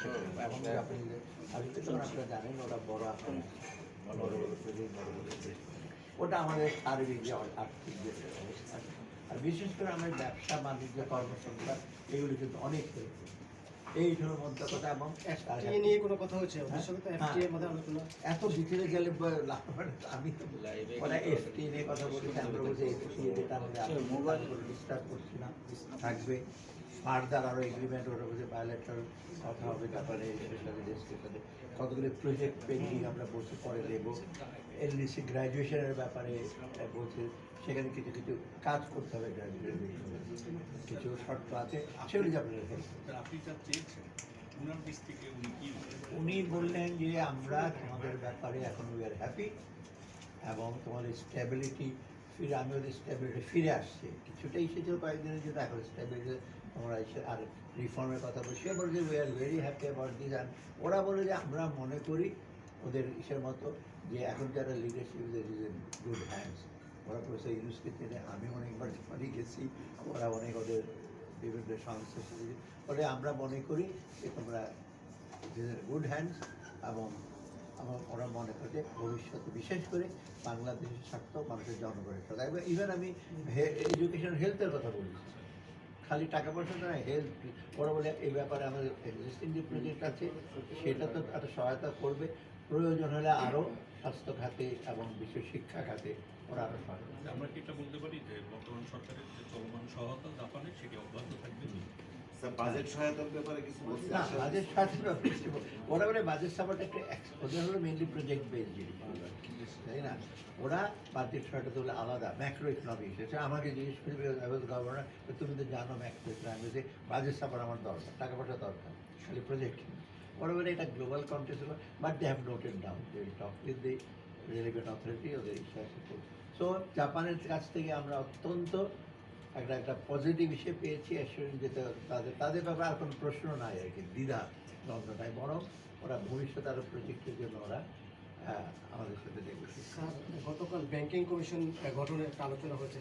এবং আপনি তো আপনারা জানেন ওরা বড়। ওটা আমাদের সার্বিক যে আর্থিক যে আর বিশেষ করে আমার ব্যবসা বাণিজ্য কর্মসংস্থান এগুলো কিন্তু অনেক এই হলো মধ্যে কথা এবং নিয়ে কোনো কথা হচ্ছে হ্যাঁ। এফটিএ এর মধ্যে আলোচনা এত ভিতরে গেলে। আমি তো ওরা এফটি নিয়ে কথা বলেছি আমরা বলছি এফটি যেটা আমাদের মোবাইল ডিস্টার্ব করছি না থাকবে ফার্দার আরও এগ্রিমেন্ট ওরা বলছে বায়োলেটার কথা হবে তারপরে সাথে কতগুলো প্রজেক্ট পেন্ডিং আমরা বসে পরে দেব। এলডিসি গ্র্যাজুয়েশনের ব্যাপারে বলছে, সেখানে কিছু কিছু কাজ করতে হবে গ্র্যাজুয়েশন কিছু শর্ত আছে সেগুলি আপনারা আপনি উনি বললেন? যে, আমরা তোমাদের ব্যাপারে এখন উই আর হ্যাপি এবং তোমাদের স্টেবিলিটি ফিরে আমি ওদের স্টেবিলিটি ফিরে আসছে। কিছুটা এসেছিল কয়েকদিনের জন্য, এখন স্টেবিলিটি তোমরা এসে আর রিফর্মের কথা বলছি। সে বলছে we are very happy about this and ওরা বলে যে, আমরা মনে করি ওদের ইসের মতো যে, এখন যারা leadership is in good hands ওরা প্রফেসর ইউনুসকে চেনে, আমি অনেকবার জাপানি গেছি। ওরা অনেক ওদের বিভিন্ন সংস্থার সাথে। ফলে আমরা মনে করি যে, তোমরা গুড হ্যান্ডস এবং আমার, ওরা মনে করে যে ভবিষ্যতে বিশেষ করে বাংলাদেশের স্বার্থ মানুষের জনগণের স্বার্থ। এবং ইভেন আমি এডুকেশন হেলথের কথা বলেছি খালি টাকা পয়সা নয় হেলথ ওরা বলে, এই ব্যাপারে আমাদের এক্সিস্টিং যে প্রজেক্ট আছে, সেটা তো একটা সহায়তা করবে। প্রয়োজন হলে আরও স্বাস্থ্য খাতে এবং বিশ্ব শিক্ষা খাতে ওরা আরও সহায়তা। আমরা কি এটা বলতে পারি যে বর্তমান সরকারের যে চলমান সহায়তা জাপানের সেটি অব্যাহত থাকবে স্যার বাজেট সহায়তার ব্যাপারে কিছু না বাজেট ওরা বাজেট সাপোর্ট একটা ওদের হলো মেনলি প্রজেক্ট বেস জিনিস তাই না? ওরা বাজেট সহায়তা আলাদা ম্যাক্রো ইকোনমিক্স এটা আমাকে জিজ্ঞেস করবে গভর্নর তুমি তো জানো ম্যাক্রো ইকোনমিক্স বাজেট সাপোর্ট আমার দরকার টাকা পয়সা দরকার খালি প্রজেক্ট ওরা বলে এটা global contest but they have noted down they talk with the relevant authority ওদের ইচ্ছা সো জাপানের কাছ থেকে আমরা অত্যন্ত একটা একটা পজিটিভ হিসেবে পেয়েছি অ্যাসুরেন্স যেটা তাদের তাদের ব্যাপারে আর কোনো প্রশ্ন নাই আর কি, দ্বিধা দ্বন্দ্বটাই বরং ওরা ভবিষ্যতে আরও প্রজেক্টের জন্য ওরা আমাদের সাথে দেখবে গতকাল ব্যাংকিং কমিশন গঠনের আলোচনা হয়েছে।